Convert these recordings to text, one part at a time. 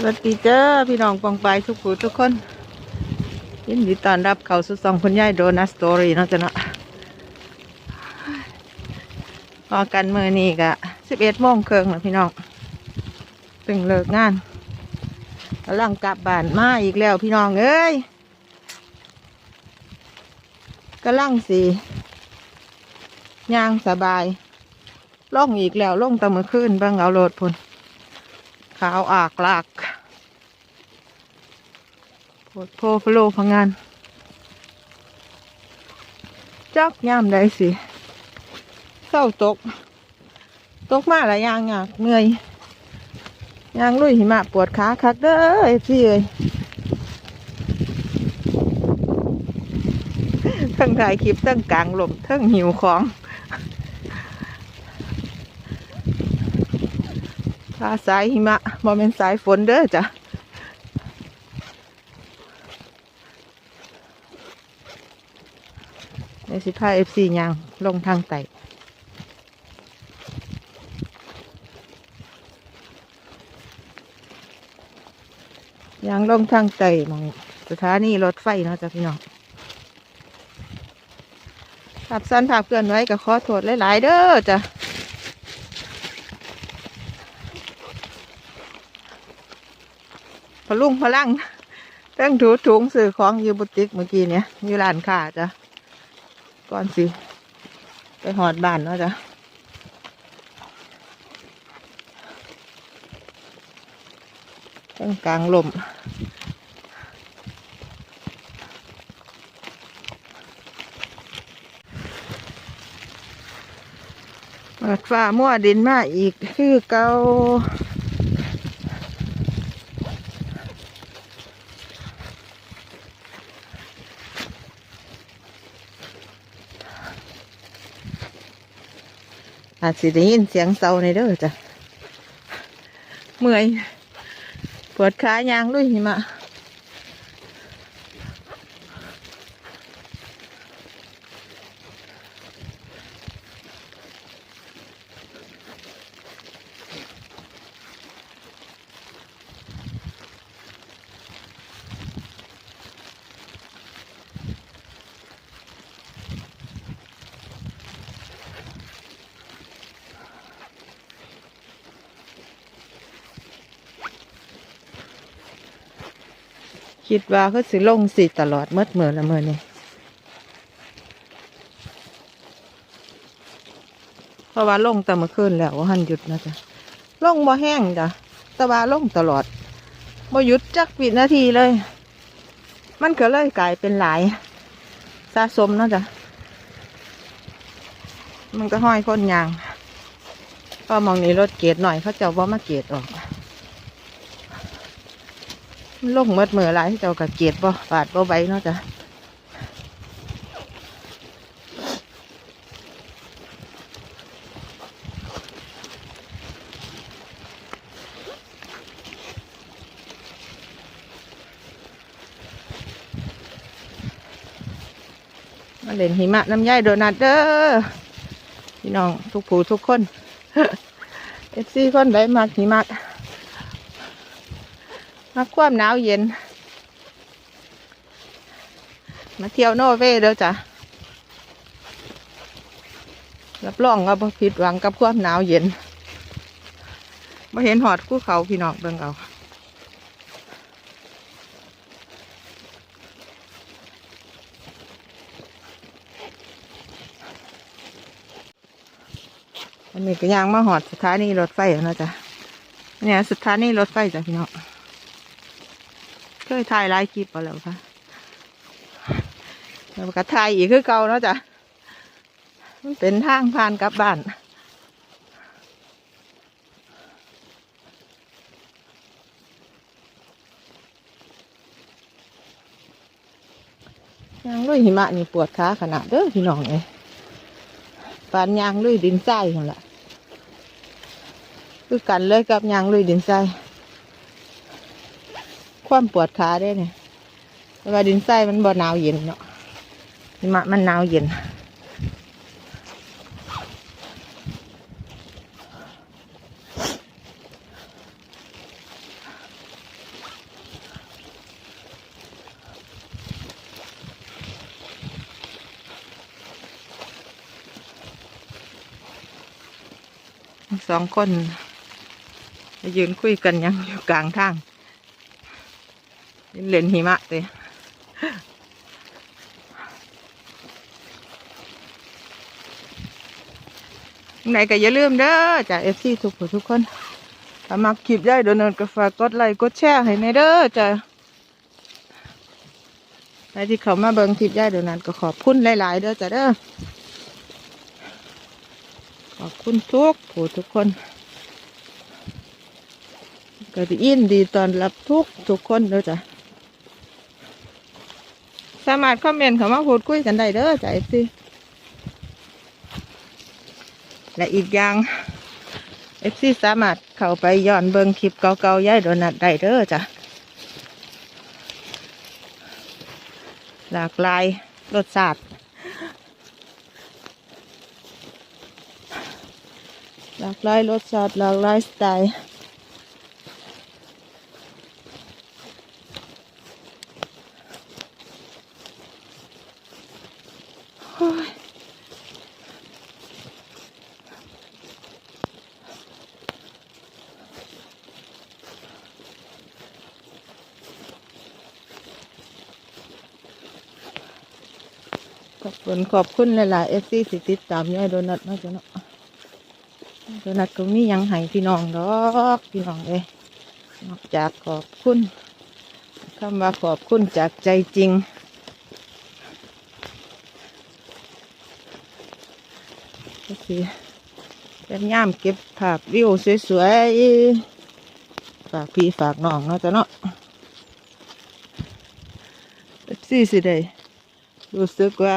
สวัสดีเจ้าพี่น้องปองไปทุกผู้ทุกคน ยินดีต้อนรับเข้าสู่ซองคุณยายโดนัสตอรี่เนาะจ้ะเนาะพอกันมือนี้กะสิบเอ็ดโมงเครึ่งแล้วพี่น้องตึงเลิกงานกำลังกลับบ้านมาอีกแล้วพี่น้องเอ้ยกำลังสีย่างสบายล่องอีกแล้วล่องตะมือขึ้นบิ่งเอาโหลดพุ่น ขาวอากลากโพดโพฟโลพังงาน จักย่ำได้สิเศร้าตก ตกมาหลายอย่างอยากเหนื่อยยางลุยหิมะปวดขาคักเด้อเอฟซีเอ้ยทั้งถ่ายคลิปทั้งกลางลมทั้งหิวของ ถ้าสายหิมะบ่เป็นสายฝนเด้อจ้ะในสิพาเอฟซียางลงทางไต่ยางลงทางไต่มองสถานีรถไฟเนาะจ้ะพี่น้องขับสั้นภาพเกินไว้ก็ขอโทษหลาย ๆ เด้อจ้ะ พลุงพลังตั้งถูถุงสื่อของอยู่บุติกเมื่อกี้เนี่ยอยู่ร้านค้าจ้ะก่อนสิ ไปหอดบ้านเนาะจ้ะตั้งกลางลมเปิดฟ้ามั่วดินมาอีกคือเกา อาจสิได้ยินเสียงเสาในเด้อจ้ะเมื่อยปวดขายางลุยหิมะ คิดว่าเขาสิลงสิตลอดเมื่อเมื่อละเมื่อนี่เพราะว่าลงแต่เมื่อคืนแล้วว่าหันหยุดนะจ๊ะลงบ่แห้งจ้ะแต่ว่าลงตลอดบ่หยุดจักวินาทีเลย มันก็เลยกลายเป็นหลายสะสมนาะจ๊ะมันก็ห้อยคนยาง ก็มองนี้รถเกตหน่อยเขาเจ้าว่ามาเกตออก ลงเมดเมือหลายเจ้ากับเกียดบ่บาดบ่ใบเนาะจ้ะมาเล่นหิมะน้ำย่ายโดนัทเด้อพี่น้องทุกผู้ทุกคนเอฟซีคนใดมักหิมะ มาความหนาวเย็น มาเที่ยวโนเวย์เด้อจ้ะรับรองว่าบ่ผิดหวังกับความหนาวเย็นมาเห็นหอดคู่เขาพี่น้องเบิ่งเอาอันนี้ก็ยางมาหอดสถานีรถไฟแล้วเนะจ้ะเนี่ยสถานีรถไฟจ้ะพี่น้อง เคยถ่ายหลายคลิปมาแล้วค่ะแล้วก็ถ่ายอีกคือเก่าเนาะจ้ะมันเป็นทางผ่านกลับบ้านยางลุยหิมะนี่ปวดขาขนาดเด้อพี่น้องเลยปานยางลุยดินทรายนั่นแหละคือกันเลยกับยางลุยดินทราย ความปวดขาได้เนี่ยเพราะว่าดินไส้มันบ่หนาวเย็นเนาะหิมะมันหนาวเย็นสองคนยืนคุยกันยังอยู่กลางทาง เล่นหิมะเลยไหนก็อย่าลืมเด้อจากเอฟซีทุกผู้ทุกคนถ้ามักคลิปได้โดนนก็ฝากดไลค์กดแชร์ให้ในเด้อจ้ะใครที่เขามาเบิ่งคลิปได้โดนนั้นก็ขอบคุณหลาย ๆ เด้อจ้ะเด้อ ขอบคุณทุกผู้ทุกคน ก็ดีอินดีตอนรับทุกทุกคนเด้อจ้ะ สามารถคอมเมนต์เข้ามาพูดคุยกันได้เด้อจ้ะเอฟซีและอีกอย่างเอฟซีสามารถเข้าไปย้อนเบิ่งคลิปเก่าๆย้ายโดนัทได้เด้อจ้ะหลากหลายรสชาติหลากหลายรสชาติหลากหลายสไตล์โอ้ย ขอบคุณขอบคุณหลายๆเอฟซีสิติดตามย่อยโดนัทเนาะจ้ะเนาะโดนัทก็มียังให้พี่น้องดอกพี่น้องเลยนอกจากขอบคุณคำว่าขอบคุณจากใจจริง ก็คือเป็นย่ามเก็บภาพวิวสวยๆ ฝากพี่ฝากน้องเนาะจ้ะเนาะสี่สิได้รู้สึกว่า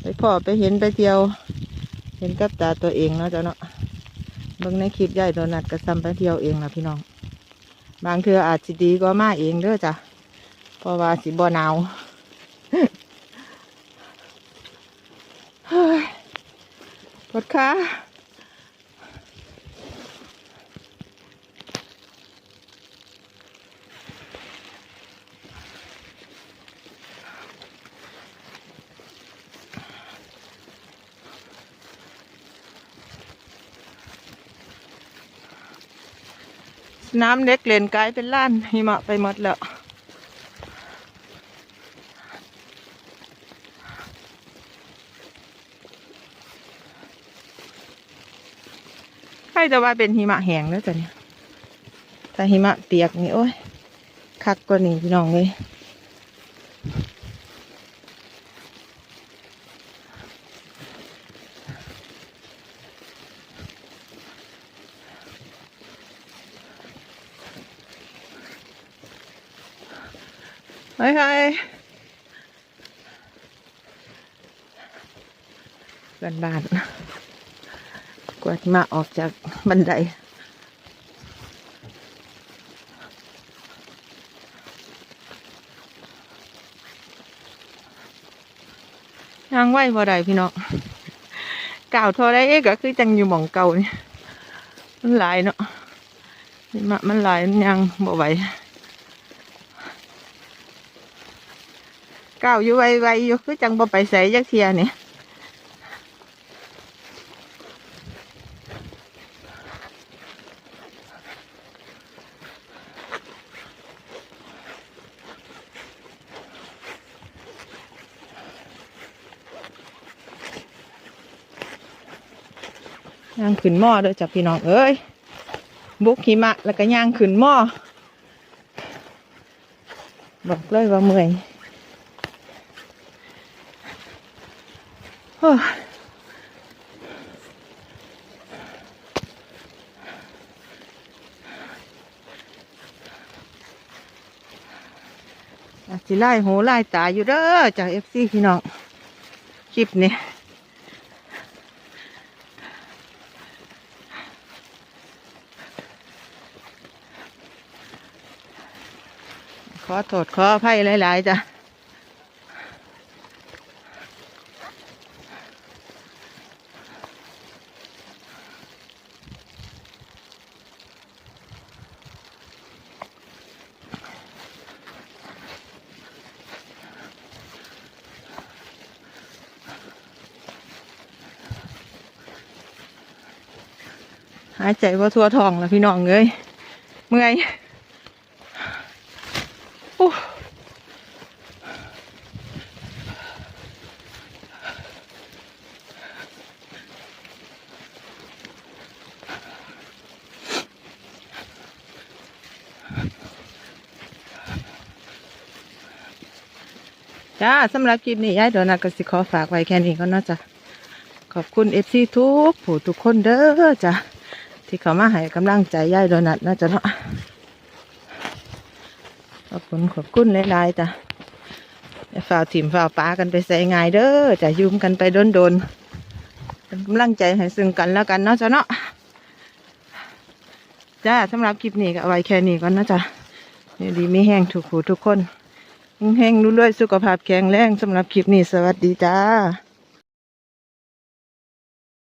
ไปพ่อไปเห็นไปเที่ยว เห็นกับตาตัวเองเนาะจ้ะเนาะเบิ่งในคลิปใหญ่โดนัดก็ซ้ำไปเที่ยวเองนะพี่น้อง บางเทืออาจสิดีก็มาเองเด้อจ้ะเพราะว่าสิบ่หนาว เฮ้ย ปวดขาน้ำเล็กเลนกลายเป็นล้านหิมะไปหมดแล้ว รจะว่าเป็นหิมะแห้งแล้วจ้ะเนี่ยถ้าหิมะเปียกนี่โอ้ยคักกว่านี้พี่น้องเลยเฮ้ยเฮ้ยเพื่อนบ้าน กวามาออกจากบันไดย่างไหวบ่ได้พี่น้องก่าวทอได้เอ๊ก็คือจังอยู่หม่องเก่านี่มันหลายเนาะหิมะมันหลายมันยังบ่ไหวก่าวอยู่ไวๆอยู่คือจังบ่ไปใส่ยักเทียนี่ย่ ย่างขึ้นหม้อเด้อจ้ะพี่น้องเอ้ยบุกหิมะแล้วก็ย่างขึ้นหม้อบอกเลยว่าเมื่อยโอ้ยอาจสิไล่หูไล่ตาอยู่เด้อจากเอฟซีพี่น้องคลิปนี้ ขอโทษขออภัยหลาย ๆ จ้ะหายใจว่าทั่วท้องแล้วพี่น้องเอ้ยเมื่อย จ้าสำหรับคลิปนี้ยายโดนัทก็สิขอฝากไว้แค่นี้ก็น่าจะขอบคุณเอฟซีทุกผู้ทุกคนเด้อจ้ะที่เขามาให้กำลังใจยายโดนัทนะจ๊ะเนาะขอบคุณขอบคุณหลายๆจ้ะอย่าฝ่าถิ่มฝ่าปลากันไปใส่ง่ายเด้อจะยืมกันไปโดนๆเป็นกำลังใจให้ซึ่งกันแล้วกันเนาะจ้ะเนาะจ้าสำหรับคลิปนี้ก็เอาไว้แค่นี้ก่อนนะจ๊ะดีไม่แห้งถูกหูทุกคน แห้งๆรู้ด้วยสุขภาพแข็งแรงสำหรับคลิปนี้สวัสดีจ้า